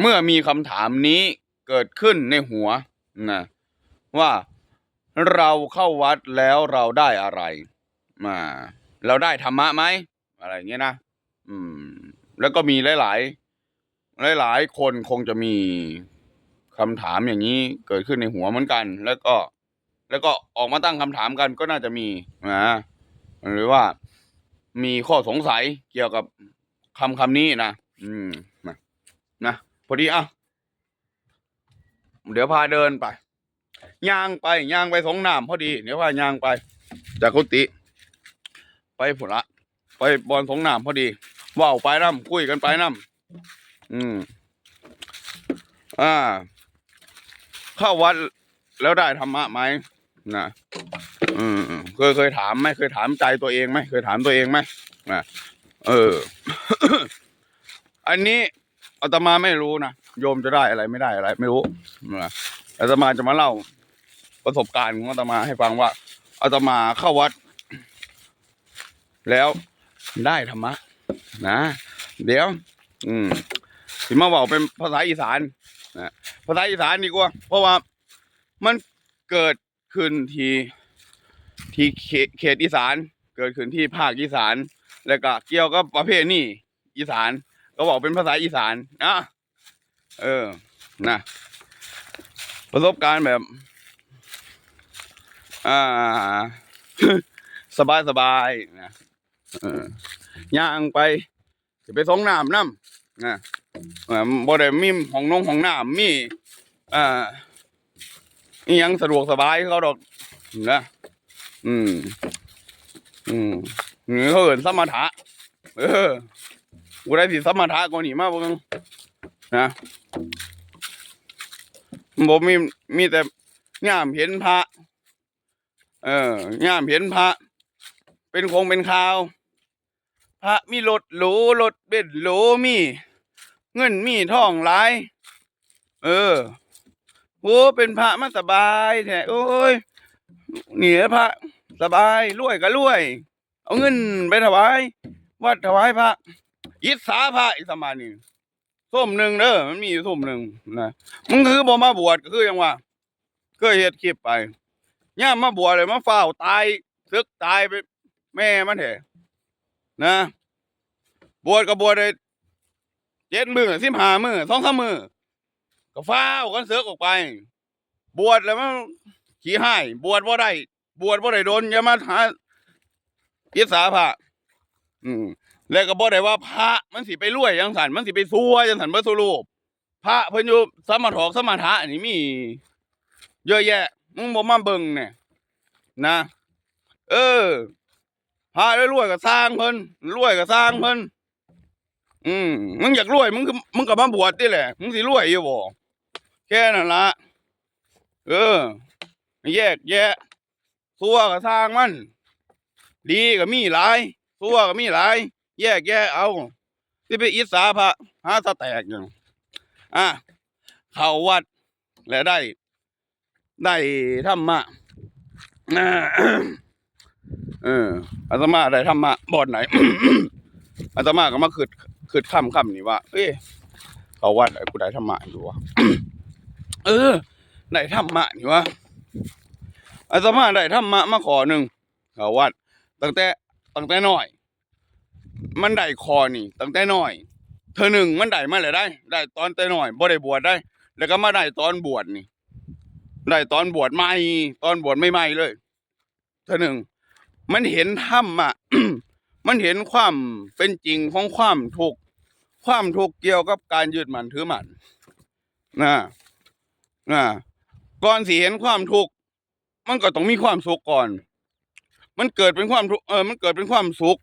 เมื่อมีคำถามนี้เกิดขึ้นในหัวนะว่าเราเข้าวัดแล้วเราได้อะไรมาเราได้ธรรมะไหมอะไรเงี้ยนะอืม แล้วก็มีหลาย ๆ หลาย ๆ คนคงจะมีคำถามอย่างนี้เกิดขึ้นในหัวเหมือนกัน แล้วก็ แล้วก็ออกมาตั้งคำถามกันก็น่าจะมีนะหรือว่ามีข้อสงสัยเกี่ยวกับคำคำนี้นะอืม นะพอดีอะเดี๋ยวพาเดินไปย่างไปย่างไปสองน้ำพอดี เดี๋ยวพาย่างไป จากกุฏิไปผุละ ไปบอลสองน้ำพอดีว่าวไปน้ำคุยกันไปน้ำอืม อ่า เข้าวัดแล้วได้ธรรมะไหมนะอืมเคยเคยถามไหมเคยถามใจตัวเองไหมเคยถามตัวเองไหมนะเออ อันนี้ อาตมาไม่รู้นะโยมจะได้อะไรไม่ได้อะไร ไม่รู้นะอาตมาจะมาเล่าประสบการณ์ของอาตมาให้ฟังว่าอาตมาเข้าวัด แล้วได้ธรรมะนะเดี๋ยว อืมสิมาบอกเป็นภาษาอีสานนะภาษาอีสานดีกว่า เพราะว่ามันเกิดขึ้นที่ที่เขตอีสาน เกิดขึ้นที่ภาคอีสาน แล้วก็เกี่ยวกับประเภทนี้อีสาน ก็บอกเป็นภาษาอีสานนะเออนะประสบการณ์แบบ อ่า สบายสบายๆนะย่างไปจะไปส่งน้ำน้ำนะบ่ได้มีห้องนงห้องน้ำมีอ่าอียังสะดวกสบายเขาดอกนะอืม อืมเขาเอินสมถะเออ กูได้สิสมถะกว่านี้มาเบิ่งนะบ่มีมีแต่ย่ามเห็นพระ เออย่ามเห็นพระ เป็นคงเป็นข่าว พระมีรถหรูรถเบ็ดหรูมี เงินมีท่องหลาย เออโอ้เป็นพระมาสบายแท้โอ้ยเหนียพระ สบายรวยก็รวย เอาเงินไปถวาย วัดถวายพระ ยิสาพระอีสมานี่ส้มหนึ่งเด้อมันมีอยู่ส้มหนึ่งนะมึงคือบ่มาบวชก็คือยังว่าก็เฮ็ดคลิปไปย่ามาบวชเลยมาเฝ้าตายซึกตายไป แม่มันเถอะนะ บวชก็บวชได้เจ็ดมือสิบห้ามือสองสามมือก็ฟ้ากันเสือกออกไป บวชแล้วมันขี้ให้บวชบ่ได้ บวชบ่ได้โดนอย่ามาหาอิสาพระอืม แล้วก็บ่ได้ว่าพระมันสิไปรวยจังสันมันสิไปซัวจังสันเบ่สุรูปพระเพิ่นอยู่สมถอกสมถะนี่มี เยอะแยะ มึงบ่มาเบิ่งเนี่ยนะ เออพาได้รวยก็สร้างเพิ่นรวยก็สร้างเพิ่นอืมมึงอยากรวยมึงก็มึงก็มาบวชนี่แหละมึงสิรวยอยู่บ่แค่นั้นละเออ แยกแยะซัวก็สร้างมัน ดีก็มีหลายซัวก็มีหลาย แยกแยะเอาที่ไปอิสาพระหาสแตกอยู่อะเข้าวัด แล้วได้ ได้ธรรมะเอออาตมาได้ธรรมะบอดไหนอาตมาก็มาคืดคืดค่ำค่ำนี่ว่าเอ้ยเขาวัดไอ้กูได้ธรรมะอยู่วะเออได้ธรรมะนี่วะอาตมาได้ธรรมะมาขอหนึ่งเขาวัด ตั้งแต่ตั้งแต่น้อย มันได้คอนี่ตั้งแต่น้อย เธอหนึ่งมันได้มาเลยได้ ได้ตอนแต่น้อยบ่ได้บวชได้ แล้วก็มาได้ตอนบวชนี่ ได้ตอนบวชใหม่ตอนบวชไม่ใหม่เลย เธอหนึ่งมันเห็นธรรมอะมันเห็นความเป็นจริงของความทุกข์ความทุกข์เกี่ยวกับการยึดมั่นถือมั่นนะนะก่อนสิเห็นความทุกข์มันก็ต้องมีความสุขก่อน มันเกิดเป็นความทุกข์เออ มันเกิดเป็นความสุข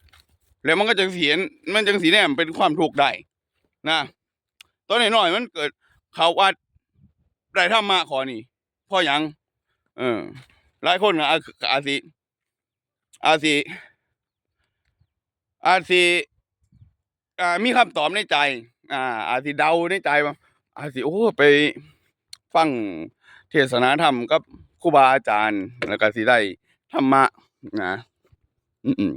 แล้วมันก็จะเห็นมันจังสีแนมเป็นความทุกข์ได้นะตอนน้อยๆมันเกิดเขาวัดได้ธรรมะขอนี่พ่อหยังเออหลายคนอาอาสิอาสิอาสิอ่ามีคำตอบในใจ อ่า อาสิเดาในใจว่าอาสิโอ้ไปฟังเทศนาธรรมกับครูบาอาจารย์ แล้วก็สิได้ธรรมะนะ อืม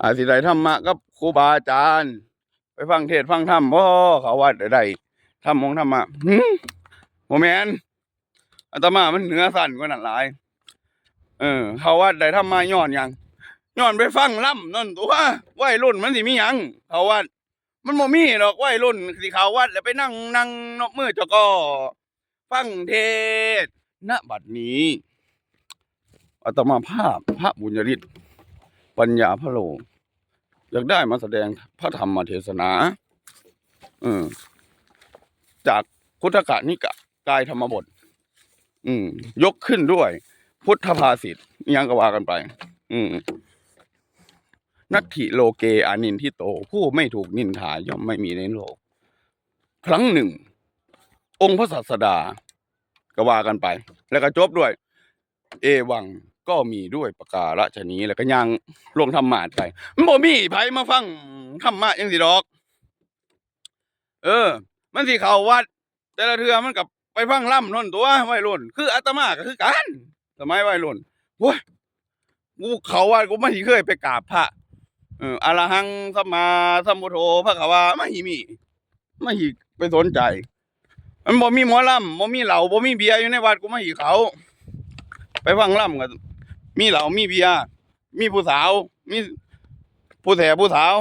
อาสิได้ธรรมะกับครูบาอาจารย์ ไปฟังเทศฟังธรรมพ่อเขาว่าได้ธทำมองทำมาโมแมนอาตมามันเหนือสั่นกว่านั้นหลาย เออ เขาว่าได้ทำมาย้อนยังย้อนไปฟังล่ำนั่นตัววัยรุ่นมันสิมีหยังเขาว่ามันบ่มีดอกวัยรุ่นสิเขาวัดแล้วไปนั่งนั่งนกมือจก็ฟังเทศน์ณบัดนี้อาตมาภาพพระบุญยฤทธิ์ ปัญญาพระโลอยากได้มาแสดงพระธรรมเทศนาออจากพุทธกานิกะกายธรรมบท อืม ยกขึ้นด้วย พุทธภาษิตยังกว่ากันไป อืมนัตถิโลเกอานินทิโต ผู้ไม่ถูกนินทาย่อมไม่มีในโลก ครั้งหนึ่ง องค์พระศาสดาก็ว่ากันไป แล้วก็จบด้วย เอวัง ก็มีด้วยประการฉนี้แล้วก็ยังลงธรรมะไปมันบ่มีไผมาฟังธรรมะยังสิดอก เออ มันสิเข้าวัด แต่ละเทือมันกับไปฟังล่ำนนตัววัยรุ่นคืออาตมาก็คือกันสมัยวัยรุ่นโว้ยกูเขาวัดกูไม่เคยไปกราบพระเอออรหังสัมมาสัมพุทโธพระกวาไม่มีไม่ไปสนใจ มันบ่มีหมอลำบ่มีเหล้าบ่มีเบียร์อยู่ในวัดกูไม่หีเขา ไปฟังล่ำกัน มีเหล้ามีเบียร์มีผู้สาว มีผู้แถผู้สาว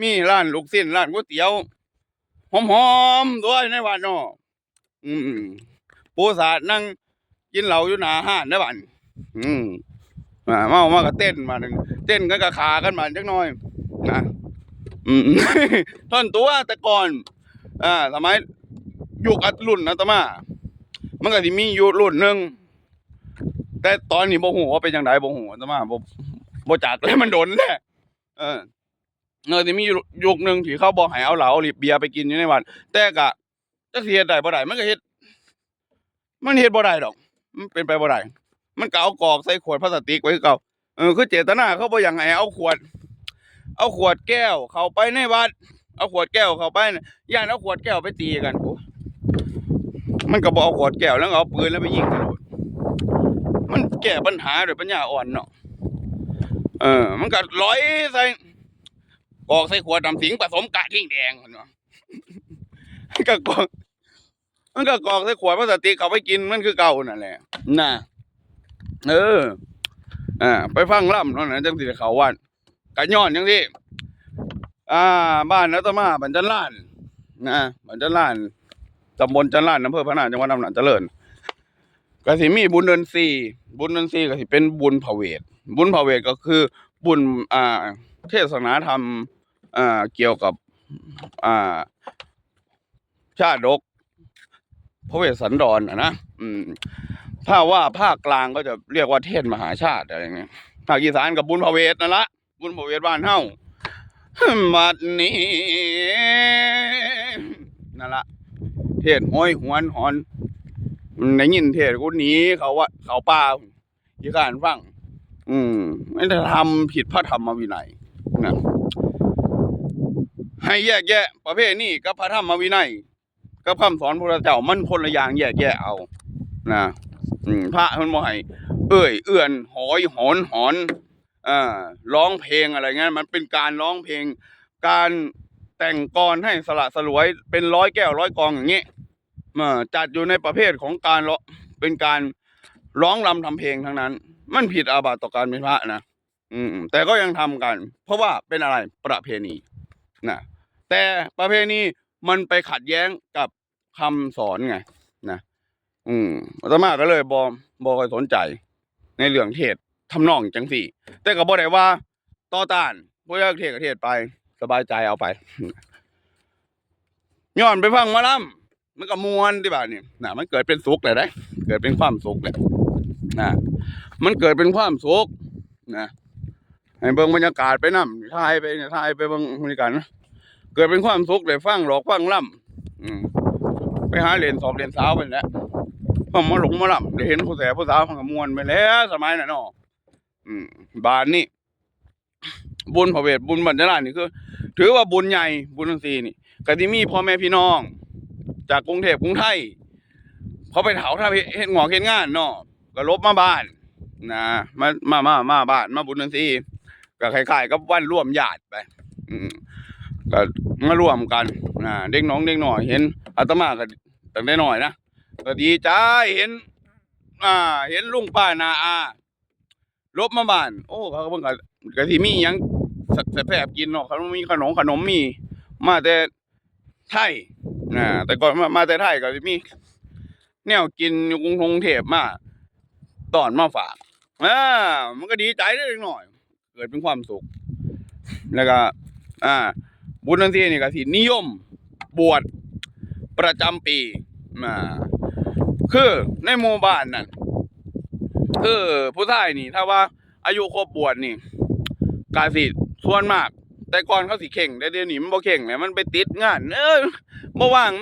มีร้านลูกสิ้นร้านก๋วยเตี๋ยวหอมๆด้วยในวัดเนาะอืมผู้สาดนั่งกินเหล้าอยู่หน้าห้านในบ้านอืมอ่าเมามาก็เต้นมาหนึ่งเต้นกันก็ขากันมาจักหน่อยนะอืมท่อนตัวแต่ก่อน อ่าสมัยยุคอัดรุ่นนะตมามันก็สิมีอยู่รุ่นหนึ่ง แต่ตอนนี้บ่ฮู้ว่าเป็นจังไดบ่ฮู้ตะมาบ่บ่จักแล้วมันโดนแหละเออเออสิมียุคหนึ่งที่เขาบ่ให้เอาเหล้าเอเบียร์ไปกินอยู่ในวัดแต่ก็จักเฮ็ดได้บ่ได้มันก็เฮ็ดมันเฮ็ดบ่ได้ดอก มันเป็นไปบ่ได้มันก็เอากรอกใส่ขวดพลาสติกไว้คือเก่าเออคือเจตนาเขาบ่อยากให้เอาขวด เอาขวดแก้ว เข้าไปในวัด เอาขวดแก้วเข้าไปย่านเอาขวดแก้วไปตีกันโอ้มันก็บเอาขวดแก้วแล้วเอาปืนแล้วไปยิงกัน มันแก้ปัญหาโดวยปัญญาอ่อนเนาะเออ มันก็ร้อยใส่กอกใส่ขวดดำสิงผสมกะทิ้งแดงเนาะมันก็กอกมันก็กอกใส่ขวดพลาสติกเขาไปกินมันคือเก่านั่นแหละน่ะเอออ่าไปฟังล่ำเนาะนะจังสิเขาวัดกะย้อนจังที่อ่า บ้านนัตมาบันจันล้านนะบันจันล้านตำบลจันล้าดอำเภอพะนาจังหวัดอำนาจเจริญ ก็สิมีบุญเดือนสี่บุญเดือนสี่ก็สิเป็นบุญพระเวทบุญพระเวทก็คือบุญอ่าเทศนาธรรมอ่าเกี่ยวกับอ่าชาดกพระเวสสันดรอะนะอืมถ้าว่าภาคกลางก็จะเรียกว่าเทศมหาชาติอะไรเงี้ยภาคอีสานกับบุญพระเวทนั่นละบุญพระเวทบ้านเฮาบัดนี้นั่นละเทศห้อยหวนหอน ในยินเทศกูหนีเขาว่าเขาป่าอีการฟัง อืมไม่ได้ทำผิดพระธรรมวินัยนะให้แยกแยะ ประเภทนี้กับพระธรรมวินัยกับคำสอนพระเจ้ามันคนละอย่างแยกแยะเอานะอืมพระมันบ่ให้เอ้ยเอื้อนหอยหอนหอนอ่าร้องเพลงอะไรเงี้ยมันเป็นการร้องเพลง การแต่งกรให้สละสลวยเป็นร้อยแก้วร้อยกองอย่างนี้ จัดอยู่ในประเภทของการเป็นการร้องรำทำเพลงทั้งนั้น มันผิดอาบัติต่อการเป็นพระนะอืม แต่ก็ยังทำกัน เพราะว่าเป็นอะไรประเพณีนะแต่ประเพณีมันไปขัดแย้งกับคำสอนไงนะอืมอาตมาก็เลยบอบอคอยสนใจ ในเรื่องเทศทำนองจังสี่ แต่ก็บ่ได้ว่าต่อต้านบ่อยากเทศกเทศไป สบายใจเอาไปย้อนไปฟังมาลำ มันก็มวนที่บ้านนี่นะมันเกิดเป็นสุขเลยได้เกิดเป็นความสุขเลยนะมันเกิดเป็นความสุขนะให้เบิ่งบรรยากาศไปนำถ่ายไปเนี่ยถ่ายไปเบิ่งบรรยากาศนะเกิดเป็นความสุขเลยฟังหลอกฟังล่ำอืมไปหาเรียนสอบเรียนสาวไปแล้วพอมาหลงมาล่ำได้เห็นผู้แสผู้สาวมันก็มวนไปแล้ว สมัยนั้นเนาะอืมบ้านนี่บุญพระเวทบุญบรรจารนี่คือ ถือว่าบุญใหญ่บุญทั้งสี่นี่ก็ที่มีพ่อแม่พี่น้อง จากกรุงเทพกรุงไทย เขาไปเถาถ้าเฮ็ดหงอกเฮ็ดงานเนาะก็ลบมาบ้านนะมามามามาบ้านมาบุญทั้งสี่ก็คล้ายๆกับวันร่วมญาติไปก็มาร่วมกันนะเด็กน้องเด็กหน่อยเห็นอาตมาก็ตั้งแต่น้อยนะก็ดีใจเห็น อ่า เห็นลุงป้านาอาลบมาบ้าน โอ้เขาก็เพิ่งก็ก็สิมียังแซ่บกินเนาะเขามีขนมขนมมี มาแต่ ไทยอ่าแต่ก่อนมามาแต่ไทยก็สิมีแนวกินอยู่กรุงเทพมาตอนมาฝากอ่ามันก็ดีใจได้เล็กหน่อย เกิดเป็นความสุข แล้วก็ อ่า บุญนันทีนี่ก็สินิยมบวชประจำปีอ่าคือในหมู่บ้านนั่นคือผู้ชายนี่ ถ้าว่าอายุครบบวชนี่กาสิส่วนมาก แต่ก่อนเขาสิเข่งแต่เดี๋ยวนี้มันบ่เข่งแล้วมันไปติดงาน เออบ่ว่าง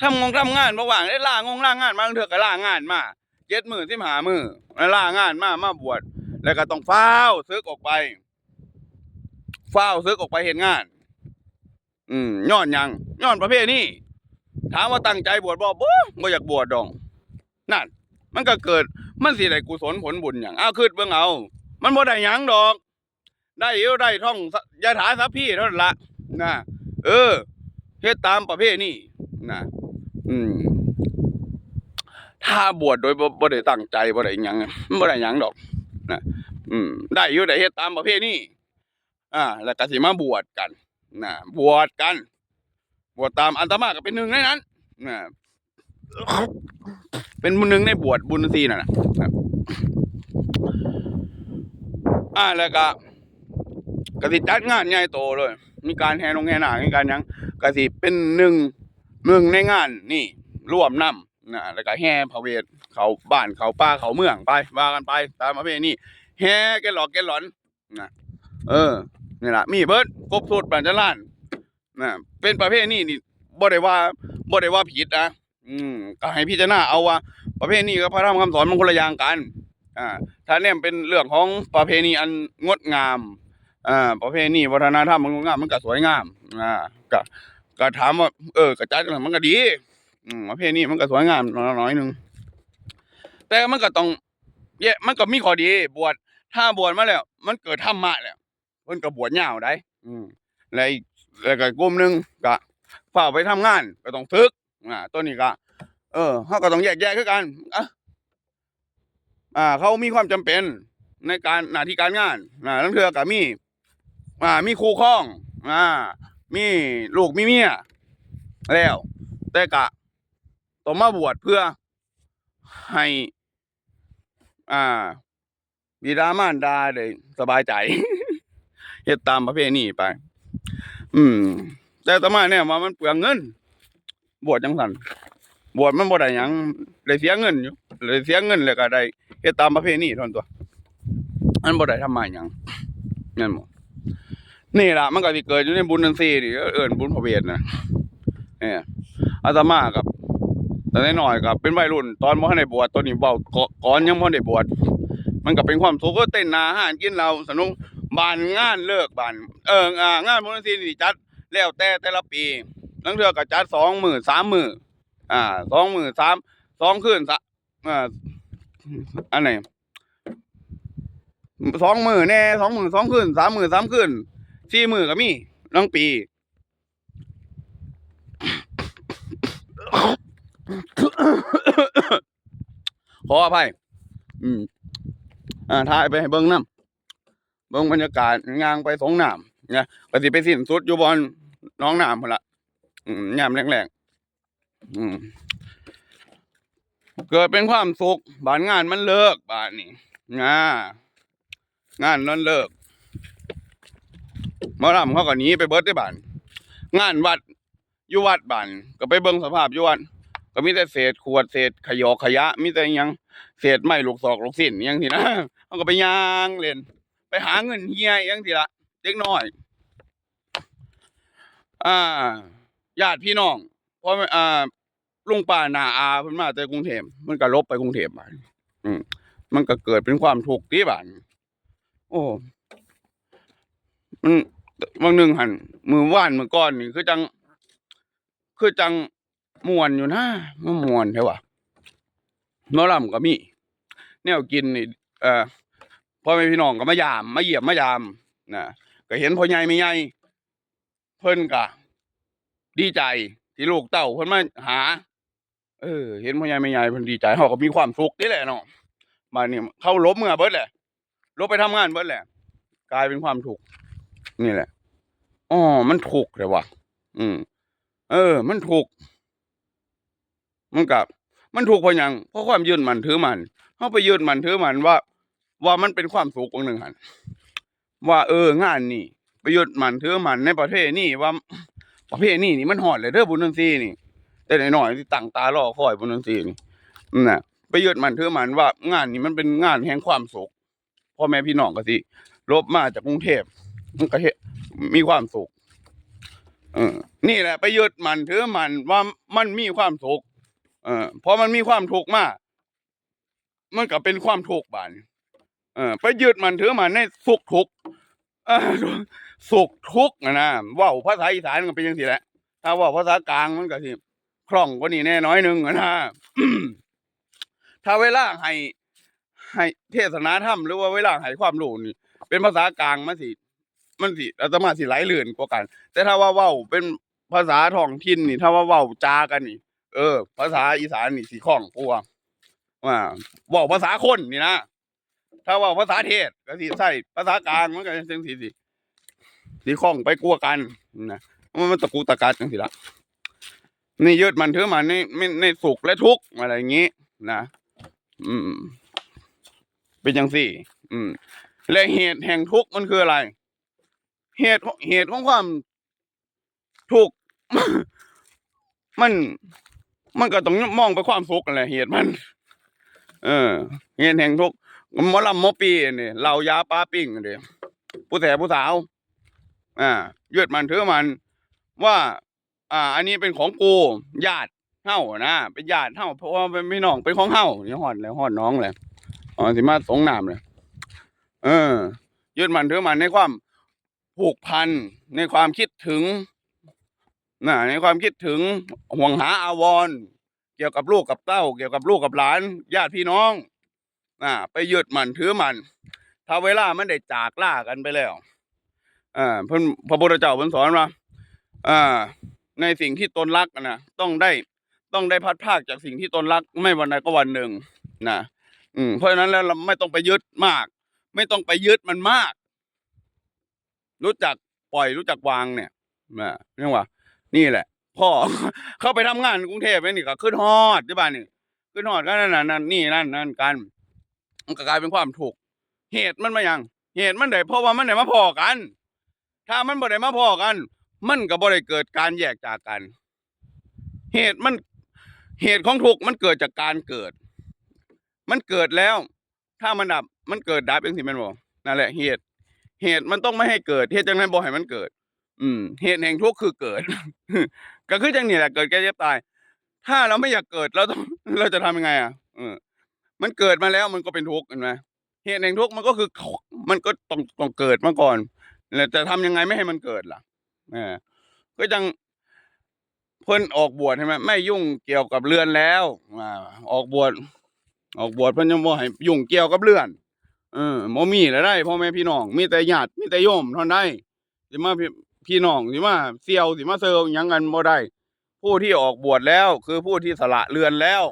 ทำงงทำงานบ่ว่างได้ลางงลางานมาเถื่อก็ลางานมาเจ็ดหมือสิบหามือแล้วลางานมามาบวชแล้วก็ต้องฟ้าซึกออกไปฟ้าซึกออกไปเห็นงาน อืมย้อนยังย้อนประเภทนี้ถามว่าตั้งใจบวชบ่บ่บ่อยากบวชดองนั่นมันก็เกิดมันสิได้กุศลผลบุญหยังอ้าวคิดเบิ่งเอา มันบ่ได้หยังดอก ได้อวได้ท่องสยถาสัพพี่เท่านั้นละนะเออเฮ็ดตามประเภทนี้นะอืม ถ้าบวชโดยบ่ได้ตั้งใจบ่ได้หยังมันบ่ได้หยังดอกนะอืม ได้อยู่ได้เฮ็ดตามประเภทนี้อ่า แล้วก็สิมาบวชกันนะบวชกัน บวชตามอันตมาก็เป็นหนึ่งในนั้นนะเป็นหนึ่งในบวชบุญซีนั่นน่ะนะอ่าแล้วก็ ก็สิจัดงานใหญ่โตเลย มีการแห่นงแห่นามีการยังก็สิเป็นหนึ่งหนึ่งในงานนี่ร่วมนำนะแล้วก็แห่พระเวทเขาบ้านเขาป้าเขาเมืองไปว่ากันไป ตามประเพณีแห่แกหลอกแกหลอนนะเออนี่ละมีเบิดครบสูตรปัญจล้านนะเป็นประเภทนี้นี่บ่ได้ว่าบ่ได้ว่าผิดนะอืมก็ให้พิจารณาเอาว่า ประเภทนี้กับพระธรรมคำสอนมันคนละอย่างกัน อ่า ถ้าเนี่ยเป็นเรื่องของประเพณีอันงดงาม อ่าประเพณีวัฒนธรรมมันงดงามมันก็สวยงามอ่าก็ก็ถามว่าเออกระจัดมันก็ดีอืมประเพณีมันก็สวยงามน้อยๆหนึ่งแต่มันก็ต้องแยะมันก็มีข้อดี บวชถ้าบวชมาแล้ว มันเกิดธรรมะแล้วเพิ่นก็บวชยาวได้ อืมแล้วอีกแล้วก็กลุ่มหนึงก็ฝ่าไปทำงานก็ต้องฝึกอ่าตัวนี้ก็เออเขาก็ต้องแยกแยะคือกันอะอ่า เขามีความจำเป็นในการหน้าที่การงานอ่าลังเทือก็มี อ่า มีครูครอง อ่า มีลูกมีเมียแล้ว แต่กะต้องมาบวชเพื่อให้ อ่าบิดามารดาได้สบายใจเฮ็ดตามประเพณีไป อืม แต่ต่อมาเนี่ยว่ามันเปลืองเงิน บวชจังสันบวชมันบ่ได้หยังได้เสียเงินอยู่ได้เสียเงินแล้วก็ได้เฮ็ดตามประเพณีท่านั้นตัวมันบ่ได้ทำมาหยังนั่นหมด นี่ล่ะมันก็สิเกิดอยู่ในบุญนันซีนี่เอิ้นบุญพระเวทนะเนี่ยอาตมากับแต่น้อยๆกับเป็นวัยรุ่น ตอนบ่ทันได้บวชตอนนี้เว้าก่อนยังบ่ได้บวชมันก็เป็นความสุขก็เต้นนาอาหารกินเหล้าสนุกบานงานเลิกบานเอออ่างานบุญนันซีนี่จัดแล้วแต่แต่ละปีนังเทือก็จัดสองหมือสามหมืออ่าสองหมือสามสองคืนสะอ่าอันไหนสองหมือแน่สองหมือสองคืนสามหมือสามคืน สี่มือก็มีทั้งปีขออภัยอืมอ่าถ่ายไปให้เบิ้งน้ำเบิ้งบรรยากาศงางไปสองน้ำเนี่ยปฏิไปสิ้นสุดอยู่บอนน้องน้ำพุ่นละอืมยามแรงๆอืมเกิดเป็นความสุขบ้านงานมันเลิกบ้านนี้งางานนั้นเลิก หมอลำเขาก็หนีไปเบิดได้บ้านงานวัดอยู่วัดบ้านก็ไปเบิ่งสภาพอยู่วัดก็มีแต่เศษขวดเศษขยอกขยะมีแต่ยังเศษไม้ลูกศอกลูกสิ้นยังทีนะเขาก็ไปย่างเล่นไปหาเงินเฮียยังทีละเด็กน้อย อ่าญาติพี่น้องเพราะอ่าลุงป้านาอาเพิ่นมาแต่กรุงเทพมันก็ลบไปกรุงเทพมาอืมมันก็เกิดเป็นความทุกข์ที่บ้านโอ้มัน บางหนึ่งหันมือว่านมือก้อนนี่คือจัง คือจังมวนอยู่นะมันมวนใช่ปะนอลำก็มีแนวกินนี่เอ่อพ่อแม่พี่น้องก็มายามมาเหยี่ยมมายามนะก็เห็นพ่อใหญ่ไม่ใหญ่เพิ่นก็ดีใจที่ลูกเต่าเพิ่นมาหา เออ เห็นพ่อใหญ่แม่ใหญ่เพิ่นดีใจเฮาก็มีความสุขนี่แหละเนาะมาเนี่ยเข้าลบเมื่อเบิดแหละลบไปทำงานเบิดแหละ กลายเป็นความทุกข์นี่แหละ อ๋อ มันถูกเลยว่ะ อืม เออ มันถูก มันกับ มันถูกเพราะหยัง เพราะความยืนมันถือมันเขาไปยืนมันถือมันว่า ว่ามันเป็นความสุของหนึ่งหันว่า เออ งานนี่ไปยืนมันถือมันในประเทศนี่ว่า ประเภทนี่นี่มันหอดเลยเด้อบุญนันซีนี่ แต่หน่อยๆที่ตั้งตารอคอยบุญนันซีนี่นั่นะไปยืดมันถือมันว่างานนี้มันเป็นงานแห่งความสุขพ่อแม่พี่น้องก็สิลบมาจากกรุงเทพ มันก็เฮ็ดมีความสุขเออนี่แหละไปยืดมันถือมันว่ามันมีความสุขเออพอมันมีความทุกข์มาก มันก็เป็นความทุกข์บานเออไปยืดมันถือมันในสุขทุกข์สุขทุกข์นะนะว่าภาษาอีสานก็เป็นยังสิแหละถ้าว่าภาษากลางมันก็สิคล่องกว่านี้แน่น้อยหนึงอะนะถ้าเวลาให้ให้เทศนาธรรมหรือว่าเวลาให้ความรู้นี่ เป็นภาษากลางมันสิ มันสิอาตมาสิไหลเลื่อนกว่ากัน แต่ถ้าว่าเว้าเป็นภาษาท้องถิ่นนี่ ถ้าว่าเว้าจากันนี่ เออ ภาษาอีสานนี่สิคล่องกว่าว่าเว้าภาษาคนนี่นะถ้าว่าภาษาเทศก็สิใส่ภาษากลางมันก็จังสิสิสิคล่องไปกลัวกันนะมันมันตะกูตะกัดจังสิละนี่ยึดมันถือมันในในสุขและทุกข์อะไรอย่างงี้นะอืม เป็นจังสี่ อืม และเหตุแห่งทุกข์มันคืออะไร เหตุเหตุของความทุกมัน มันก็ต้องมองไปความสุกขนั่นแหละเหตุมัน เออเหตุแห่งทุกข์หมอลำหมอปีนี่เหล่ายาปลาปิ้งเดียผู้แสผู้สาว อ่ายืดมันถือมัน ว่า อ่า อันนี้เป็นของกูญาติเฮ้านะเป็นญาติเฮ้าเพราะว่าเป็นพี่น้องเป็นของเฮ้านี่ฮอดแล้วฮอดน้องเลยอ๋อสิมาสงน้ำเลยเออยืดมันถือมันในความ ผูกพันในความคิดถึงนะในความคิดถึงห่วงหาอาวรเกี่ยวกับลูกกับเต้า เกี่ยวกับลูกกับหลาน ญาติพี่น้องอ่าไปยืดมันถือมันถ้าเวลามันได้จากล่ากันไปแล้วอ่าพพระพุทธเจ้าเพิ่นสอนว่าอ่า ในสิ่งที่ตนรักนะต้องได้ต้องได้พัดภาคจากสิ่งที่ตนรัก ไม่วันใดก็วันหนึ่งนะอืมเพราะฉะนั้นแล้วเราไม่ต้องไปยึดมาก ไม่ต้องไปยึดมันมาก รู้จักปล่อยรู้จักวางเนี่ยนะเรียกว่า นี่แหละ พ่อ เข้าไปทำงานกรุงเทพนี่ก็ขึ้นฮอดที่บ้านนี่ขึ้นฮอดก็นั่นนั่นนี่นั่นนั่นกันมันก็กลายเป็นความถูก เหตุมันมาอย่างเหตุมันได้เพราะว่ามันได้มาพอกัน ถ้ามันบ่ได้มาพอกัน มันก็บ่ได้เกิดการแยกจากกัน เหตุมันเหตุของทุกข์มันเกิดจากการเกิด มันเกิดแล้ว ถ้ามันดับ มันเกิดดับเองสิแม่นบ่นั่นแหละเหตุ เหตุมันต้องไม่ให้เกิดเหตุจังนั้นบ่ให้มันเกิด อืม เหตุแห่งทุกข์คือเกิด ก็คือจังนี่แหละเกิดแก่เจ็บตาย ถ้าเราไม่อยากเกิดเราต้องเราจะทำยังไงอะเออมันเกิดมาแล้วมันก็เป็นทุกข์เห็นไหมเหตุแห่งทุกข์มันก็คือมันก็ต้องต้องเกิดมาก่อนแล้วจะทำยังไงไม่ให้มันเกิดล่ะเออก็จังเพิ่นออกบวชใช่ไหมไม่ยุ่งเกี่ยวกับเรือนแล้วอ่าออกบวชออกบวชเพิ่นยังบ่ให้ยุ่งเกี่ยวกับเรือน เออบ่มีแล้วได้พ่อแม่พี่น้องมีแต่ญาติมีแต่โยมเท่านั้นได้สิมาพี่พี่น้องสิมาเสี่ยวสิมาเซอหยังกันบ่ได้ผู้ที่ออกบวชแล้ว คือผู้ที่สละเรือนแล้ว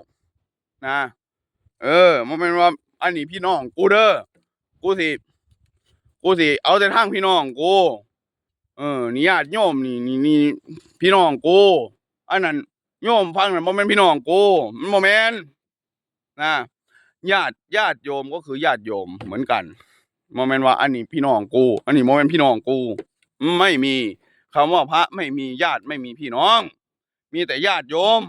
นะ เออมันเป็นว่า อันนี้พี่น้อง กูเด้อกูสิกูสิเอาแต่ทางพี่น้องกูเออนี่ญาติโยมนี่นี่นี่พี่น้องกูอันนั้นโยมฟังนั่นบ่แม่นพี่น้องกูมันบ่แม่นนะ ญาติญาติโยมก็คือญาติโยมเหมือนกันบ่แม่นว่าอันนี้พี่น้องกู อันนี้บ่แม่นพี่น้องกู ไม่มีคำว่าพระไม่มีญาติไม่มีพี่น้อง มีแต่ญาติโยม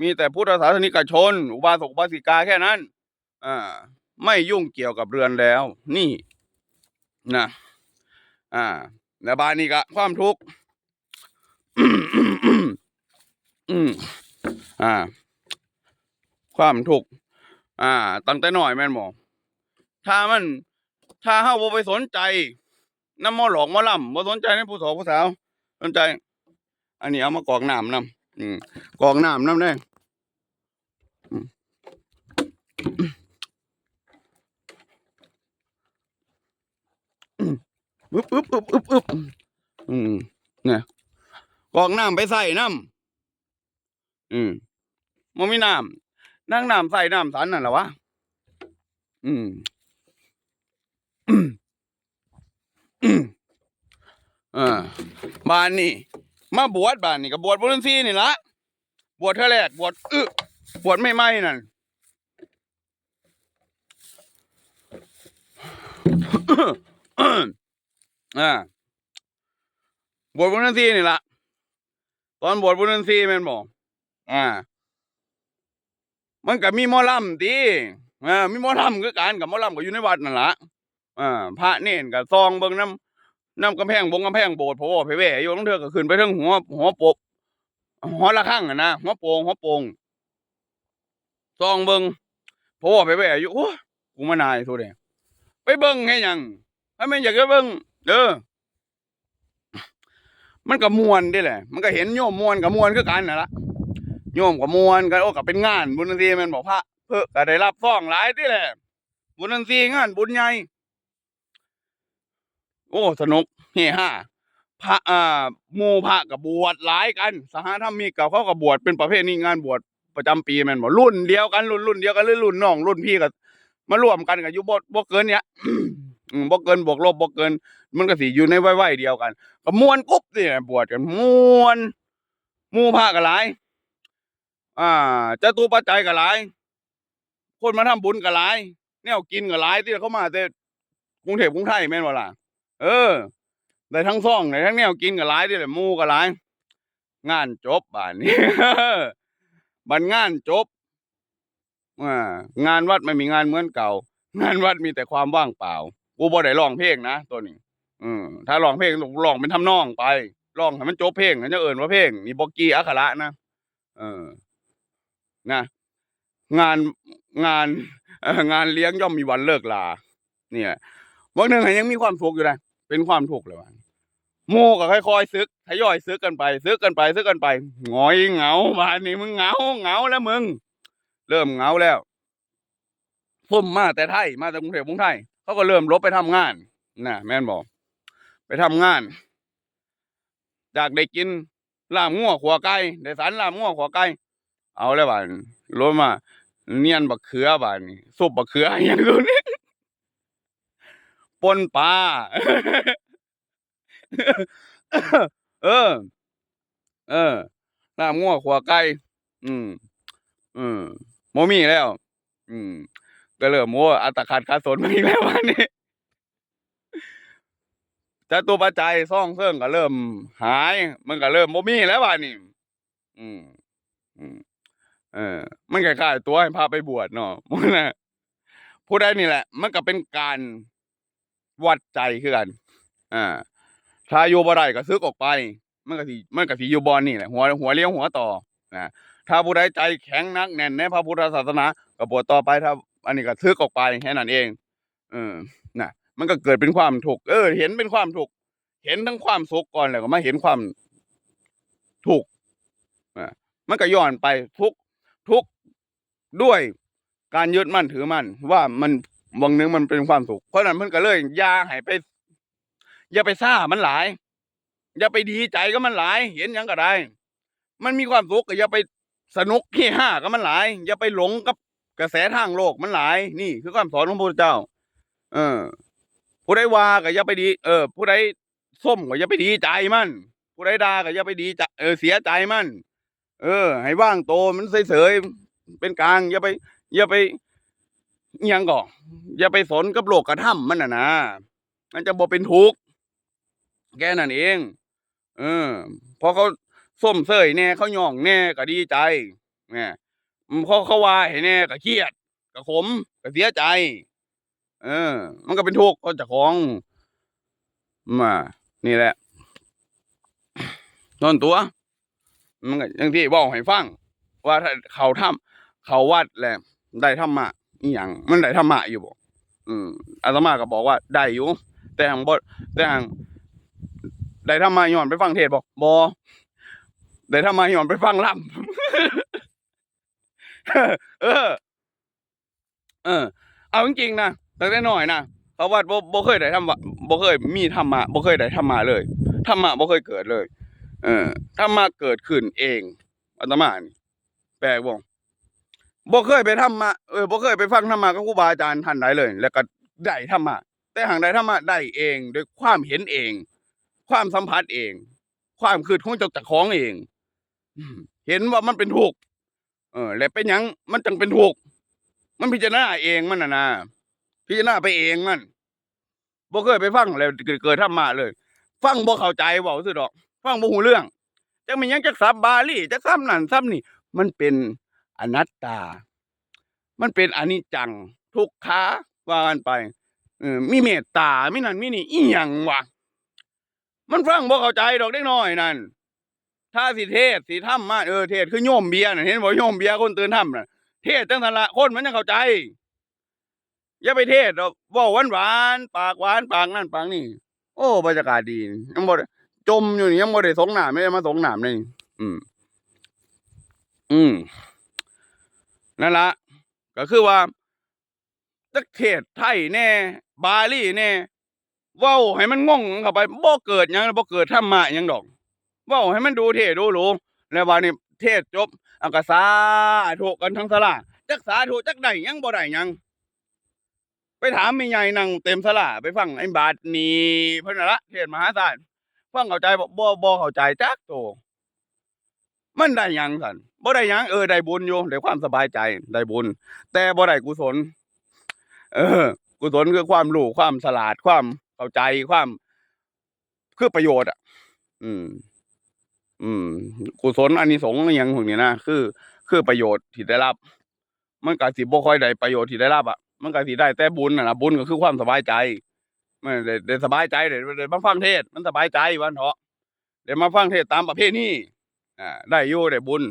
มีแต่พุทธศาสนิกชน อุบาสกอุบาสิกาแค่นั้นอ่าไม่ยุ่งเกี่ยวกับเรือนแล้ว นี่นะอ่าแล้วบานนี้ก็ความทุกข์อืมอ่า ความทุกข์ อ่า ตั้งแต่น้อยแม่นบ่ถ้ามัน ถ้าเฮาบ่ไปสนใจน้ำมอหลอกมอลำบ่สนใจในผู้สาวผู้สาว สนใจ อันนี้เอามากอกน้ำนำอืมกอกน้ำนำได้อืมอึ๊บอึ๊บอึ๊บอึ๊บอึบอืมเนี่ยกอกน้ำไปใส่น้อืมมันมีน้ำ นั่งน้ำใส่น้ำสันนั่นแหละวะอืมอืมอ่าบ้านนี่มาบวชบ้านนี่ก็บวชบุญซีนี่ละบวชเท่าแรกบวชอึบวชไม่ไหมนั่นอ่าบวชบุญซีนี่ละตอนบวชบุญซีแม่นบอกอ่า มันก็มีหมอลำติอ่ามีหมอลำคือกันกับหมอลำก็อยู่ในวัดนั่นละอ่าพระเน่นกับซองเบิ่งน้ำน้ำกำแพงบงกำแพงโบสถ์พราะว่าไปแหว่อยู่ต้องเธอก็ขึ้นไปถึงหัวหัวปบหัวละข้างอะนะหัวโปงหัวโปงซองเบิ่งพราะว่าไปแหว่อยู่โอ้กูมานายโทษเด้ไปเบิ่งให้ยังถ้าไม่อยากจะเบิ่งเด้อมันก็มวนเด้แหละ มันก็เห็นโยมมวนกับมวนคือกันน่ะละ โยมกับมวนกันโอ้กับเป็นงาน บุญนันทีมันบอกพระเพื่อก็ได้รับฟ้องหลายที่แหละ บุญนันทีงาน บุญใหญ่โอ้ สนุกเฮฮาพระอ่ามูพระกับบวชหลายกัน สหธรรมิกกับเขากับบวชเป็นประเภทนี้งานบวชประจำปีมันบอกรุ่นเดียวกันรุ่นรุ่นเดียวกันหรือรุ่นน้องรุ่นพี่กับมารวมกันกับยู่บ่บ่เกินเนี้ยบ่เกินบวกลบบ่เกิน มันก็สิอยู่ในวัยเดียวกันก็มวนกุ๊บนี่แหละบวชกันมวนมูพระก็หลาย อ่าจตุปัจจัยก็หลาย คนมาทำบุญก็หลายแนวกินก็หลายที่เขามาแต่กรุงเทพกรุงไทยแม่นบ่าล่ะ เออได้ทั้งซ่องได้ทั้งแนวกินก็หลายที่แหละมู่ก็หลาย งานจบบ้านนี้บันงานจบอางานวัดไม่มีงานเหมือนเก่า งานวัดมีแต่ความว่างเปล่า กูบ่ได้ร้องเพลงนะตัวนี้อืมถ้าร้องเพลงร้องเป็นทำนองไปร้องให้มันจบเพลงนั่นจะเอิ่นว่าเพลงนี่บ่กี่อักขระนะเออ นะงานงานงานเลี้ยงย่อมมีวันเลิกลา เนี่ยวันหนึ่งยังมีความสุขอยู่นะเป็นความทุกข์เลยวันโมก็ค่อยๆซึกทยอยซึกกันไปซึกกันไปซึกกันไปหงอยเหงาบ้านนี้มึงเหงาเหงาแล้วมึง เริ่มเหงาแล้วฟุ่มมาแต่ไทยมาแต่กรุงเทพกรุงไทยเขาก็เริ่มลบไปทำงานนะแม่นบอกไปทำงานจากได้กินลาบงัวขัวไก่ได้สันลาบงัวขัวไก่ เอาแล้วบ้านรถมาเนียนบักเขือบ้านนี่ซุปบักเขืออย่างตัวนี้ปนปลาเออ เออลาบงัวขัวไก่อืม อืมโมมี่แล้ว อืม ก็เริ่มโมอัตคัดขาสนมาอีกแล้ววันนี้แต่ตัวปัจจัยซ่องเสื่องก็เริ่มหาย มันก็เริ่มโมมีแล้ววันนี้อืม อืม เออ มันคล้ายตัวให้พาไปบวชเนาะมันนะผู้ใดนี่แหละ มันก็เป็นการวัดใจคือกัน อ่า ถ้าอยู่บ่ได้ก็ซึกออกไป มันก็สิมันก็สิอยู่บอนนี่แหละหัวหัวเลี้ยวหัวต่อนะถ้าผู้ใดใจแข็งนักแน่นในพระพุทธศาสนาก็บวชต่อไปถ้า อันนี้ก็ซึกออกไปแค่นั้นเอง เออนะมันก็เกิดเป็นความทุกข์เออ เห็นเป็นความทุกข์เห็นทั้งความสุขก่อนแล้วก็มาเห็นความทุกข์อ่ามันก็ย้อนไปทุก ทุกข์ด้วยการยึดมั่นถือมั่นว่ามันวังนึงมันเป็นความสุขเพราะนั้นมันก็เลยอย่าให้ไป อย่าไปซ่ามันหลาย อย่าไปดีใจก็มันหลาย เห็นยังก็ได้ มันมีความสุขก็อย่าไปสนุกที่ห้าก็มันหลาย อย่าไปหลงกับกระแสทางโลกมันหลาย นี่คือคำสอนของพระพุทธเจ้า เออ ผู้ใดว่าก็อย่าไปดี เออ ผู้ใดส้มก็อย่าไปดีใจมันผู้ใดด่าก็อย่าไปดีใจเออเสียใจมัน เออ ให้ว่างโตมันเฉยๆเป็นกลาง อย่าไป อย่าไปยังก่ออย่าไปสนกับโลกกระทำมันน่ะนะมันจะบ่เป็นทุกข์แค่นั้นเอง เออพอเขาส้มเสยแน่เขาย่องแน่ก็ดีใจเนี่พอเขาว่าให้แน่ก็เครียดก็ขมก็เสียใจ เออ มันก็เป็นทุกข์ก็จะของมานี่แหละนอนตัว มันก็อย่างที่บอกให้ฟัง ว่าถ้าเขาทำเขาวัดแหละได้ธรรมะอีหยังมันได้ธรรมะอยู่บ่อืมอาตมาก็บอกว่าได้อยู่ แต่หังบ่แต่หังได้ธรรมะย้อนไปฟังเทศบ่บ่ได้ธรรมะย้อนไปฟังล่ำเออ เออ เอาจริงๆนะตั้งแต่น้อยนะเขาวัดบ่บ่เคยได้ธรรมะบ่เคยมีธรรมะบ่เคยได้ธรรมะเลยธรรมะบ่เคยเกิดเลย เออธรรมะเกิดขึ้นเองอาตมานี่แปลกบ่บ่เคยไปทำมาเออบ่เคยไปฟังธรรมะกับครูบาอาจารย์ท่านใดเลย แล้วก็ได้ธรรมะแต่หางได้ธรรมะได้เองด้วยความเห็นเอง ความสัมผัสเอง ความคิดของเจ้าของเองเห็นว่ามันเป็นทุกเออ แล้วเป็นหยังมันจังเป็นทุกมันพิจารณาเองมันน่ะนะพิจารณาไปเองมันบ่เคยไปฟังแล้วเกิดเกิดธรรมะเลย ฟังบ่เข้าใจเว้าซื่อดอก ฟังบ่ฮู้เรื่องจักมีหยังจักศัพท์บาลีจักซ้ำนั่นซ้ำนี่ มันเป็นอนัตตา มันเป็นอนิจจัง ทุกขาว่ากันไปเออมีเมตตามีนั่นมีนี่อีหยังวะมันฟังบ่เข้าใจดอกเด็กน้อยนั่นถ้าสิเทศสิทำมาเออเทศคือโยมเบียร์น่ะเห็นบ่โยมเบียร์คนตื่นทำน่ะ เทศจังซั่นละคนมันยังเข้าใจอย่าไปเทศดอกเว้าหวานๆปากหวานปากนั่นปากนี่โอ้บรรยากาศดียังบ่ จมอยู่นี่ยังบ่ได้สงหน้ำไม่ได้มาสงหน้ำเลยอืม อืมนั่นละก็คือว่าจักเทศไทยแน่ บาลีแน่เว้าให้มันงงเข้าไปบ่เกิดยังบ่เกิดธรรมะยังดอกเว้าให้มันดูเท่ดูหรูแล้วว่านี่เทศจบอักษาถูกกันทั้งสลาจักสาถูจักได้ยังบ่ได้ยัง ไปถามม่ใหญ่นั่งเต็มสลาไปฟังไอ้บาทนี่เพิ่นละเทศมหาศาล ฟังเข้าใจบ่บ่บ่เข้าใจจักโตมันได้หยังสันบ่ได้หยังเออได้บุญอยู่ได้ความสบายใจได้บุญ แต่บ่ได้กุศล เออ กุศลคือความรู้ความฉลาดความเข้าใจความคือประโยชน์อะ อืม อืม กุศลอานิสงส์อหยังพวกนี้นะคือ คือประโยชน์ที่ได้รับ มันก็สิบ่ค่อยได้ประโยชน์ที่ได้รับอะมันก็สิได้แต่บุญน่ะนะบุญก็คือความสบายใจ มันได้ได้สบายใจได้ได้มาฟังเทศ มันสบายใจวันเถาะได้มาฟังเทศตามประเพณีอ่าได้อยู่ได้บุญ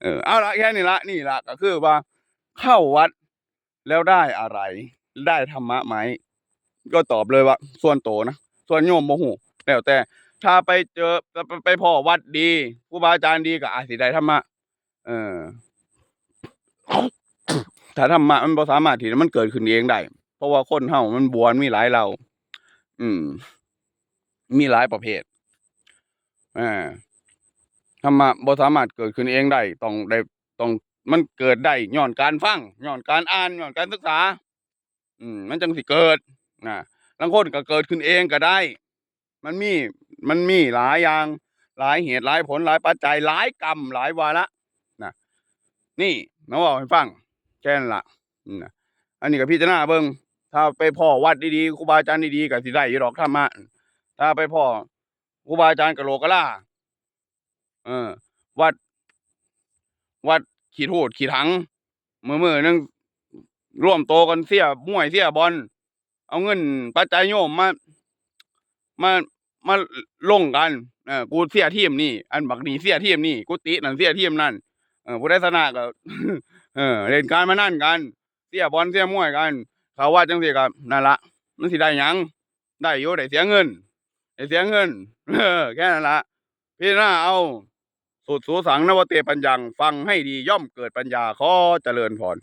เออเอาละแค่นี้ละนี่ละก็คือว่า เข้าวัดแล้วได้อะไร ได้ธรรมะไหมก็ตอบเลยว่า ส่วนโตนะส่วนโยมโมโหแล้วแต่ถ้าไปเจอไปไปพ่อวัดดีครูบาอาจารย์ดีก็อาจสิได้ธรรมะเออถ้าธรรมะมันบ่สามารถที่มันเกิดขึ้นเองได้ ราะว่าคนเฮามันบวนมีหลายเรา อืม มีหลายประเภทอ่าธรรมะบ่สามารถเกิดขึ้นเองได้ต้องได้ต้องมันเกิดได้ย้อนการฟังย้อนการอ่านย้อนการศึกษา อืม มันจังสิเกิดนะบางคนก็เกิดขึ้นเองก็ได้ มันมีมันมีหลายอย่าง หลายเหตุหลายผลหลายปัจจัยหลายกรรมหลายวาระนะนี่มาบอกให้ฟังแค่นั้นละนะอันนี้ก็พิจารณาเบิ่ง ถ้าไปพ่อวัดดีๆครูบาอาจารย์ดีๆก็สิได้อยู่ดอกธรรมะถ้าไปพ่อครูบาอาจารย์กะโหลกกะล่าเออ วัด วัดขี้ทูดขี้ถังมือมือๆนึงร่วมโตกันเสียมวยเสียบอลเอาเงินปัจจัยโยมมา มามาลงกันเออกูเสียทีมนี่อันบักนีเสียทีมนี่กูตินั่นเสียทีมนั่นเออผู้ได้ชนะก็เออเล่นการมานั่นกัน เสียบอลเสียมวยกัน เขาว่าจังสี่กับนั่นละมันสิได้หยังได้อยู่ได้เสียเงินได้เสียเงินเออแค่นั้นละพี่น้าเอาสุดสูสังนวเตปัญญังฟังให้ดีย่อมเกิดปัญญาขอเจริญพร